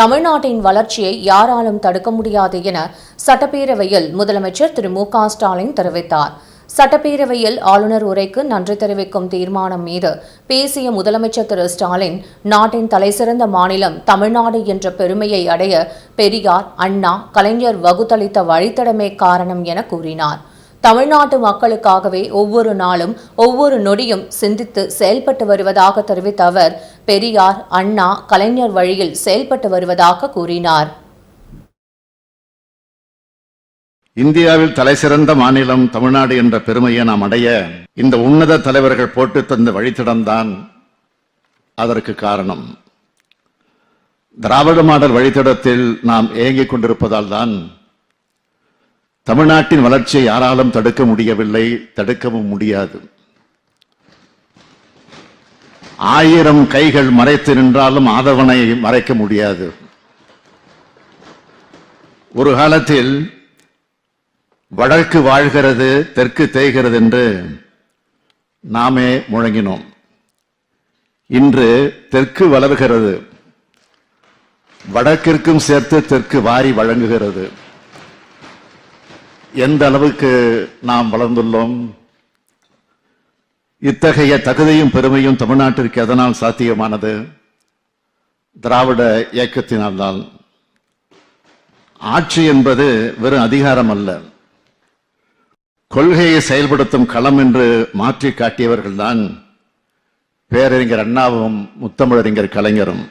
தமிழ்நாட்டின் வளர்ச்சியை யாராலும் தடுக்க முடியாது என சட்டப்பேரவையில் முதலமைச்சர் திரு மு க ஸ்டாலின் தெரிவித்தார். சட்டப்பேரவையில் ஆளுநர் உரைக்கு நன்றி தெரிவிக்கும் தீர்மானம் மீது பேசிய முதலமைச்சர் திரு ஸ்டாலின் நாட்டின் தலைசிறந்த மாநிலம் தமிழ்நாடு என்ற பெருமையை அடைய பெரியார் அண்ணா கலைஞர் வகுத்தளித்த வழித்தடமே காரணம் என கூறினார். தமிழ்நாட்டு மக்களுக்காகவே ஒவ்வொரு நாளும் ஒவ்வொரு நொடியும் சிந்தித்து செயல்பட்டு வருவதாக தெரிவித்த அவர் பெரியார் அண்ணா கலைஞர் வழியில் செயல்பட்டு வருவதாக கூறினார். இந்தியாவில் தலைசிறந்த மாநிலம் தமிழ்நாடு என்ற பெருமையை நாம் அடைய இந்த உன்னத தலைவர்கள் போட்டு தந்த வழித்தடம்தான் அதற்கு காரணம். திராவிட மாடல் வழித்தடத்தில் நாம் ஏங்கிக் கொண்டிருப்பதால் தான் தமிழ்நாட்டின் வளர்ச்சியை யாராலும் தடுக்க முடியவில்லை தடுக்கவும் முடியாது. ஆயிரம் கைகள் மறைத்து நின்றாலும் ஆதவனை மறைக்க முடியாது. ஒரு காலத்தில் வடக்கு வாழ்கிறது தெற்கு தேய்கிறது என்று நாமே முழங்கினோம். இன்று தெற்கு வளர்கிறது. வடக்கிற்கும் சேர்த்து தெற்கு வாரி வழங்குகிறது. எந்த அளவுக்கு நாம் வளர்ந்துள்ளோம்? இத்தகைய தகுதியும் பெருமையும் தமிழ்நாட்டிற்கு எதனால் சாத்தியமானது? திராவிட இயக்கத்தினால்தான். ஆட்சி என்பது வெறும் அதிகாரம் அல்ல. கொள்கையை செயல்படுத்தும் களம் என்று மாற்றி காட்டியவர்கள்தான் பேரறிஞர் அண்ணாவும் முத்தமிழறிஞர் கலைஞரும்.